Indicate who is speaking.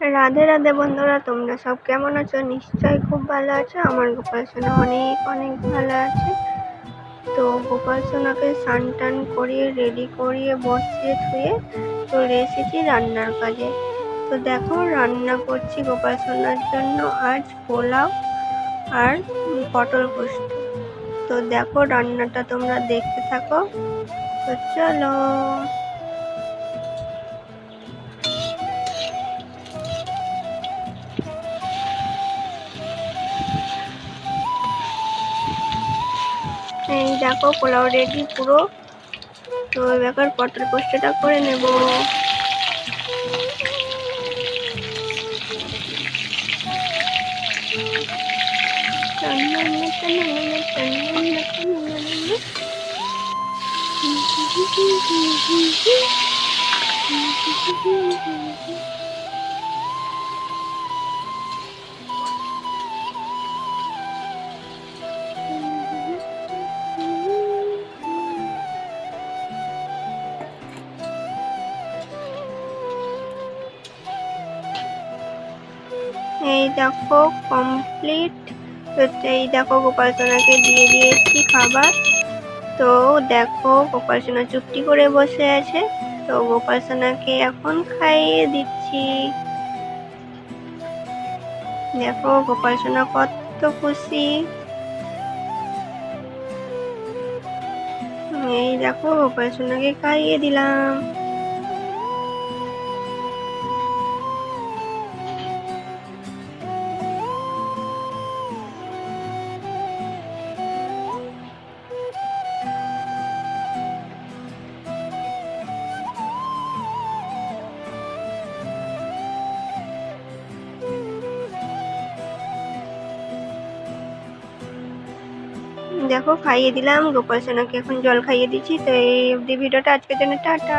Speaker 1: রাধে রাধে বন্ধুরা, তোমরা সব কেমন আছো? নিশ্চয়ই খুব ভালো আছো। আমার গোপাল সোনা অনেক অনেক ভালো আছে। তো গোপাল সোনাকে স্নান টান করিয়ে রেডি করিয়ে, বসিয়ে, ধুয়ে চলে এসেছি রান্নার কাজে। তো দেখো, রান্না করছি গোপাল সোনার জন্য। আজ পোলাও আর পটল পোস্ত। তো দেখো, রান্নাটা তোমরা দেখতে থাকো। তো চলো। এই দেখো পোলাও রেডি পুরো। তো এবার পটল পোস্তটা করে নেব। এই দেখো কমপ্লিট এই দেখো, গোপাল সোনাকে দিয়ে দিয়েছি খাবার। তো দেখো, গোপাল সোনা চুপটি করে বসে আছে। তো গোপাল সোনাকে এখন খাইয়ে দিচ্ছি। দেখো, গোপাল সোনা কত খুশি। এই দেখো, গোপাল সোনাকে খাইয়ে দিলাম। দেখো, খাইয়ে দিলাম। গোপাল সোনাকে এখন জল খাইয়ে দিচ্ছি। তো এই অবধি ভিডিওটা আজকের জন্য, টাটা।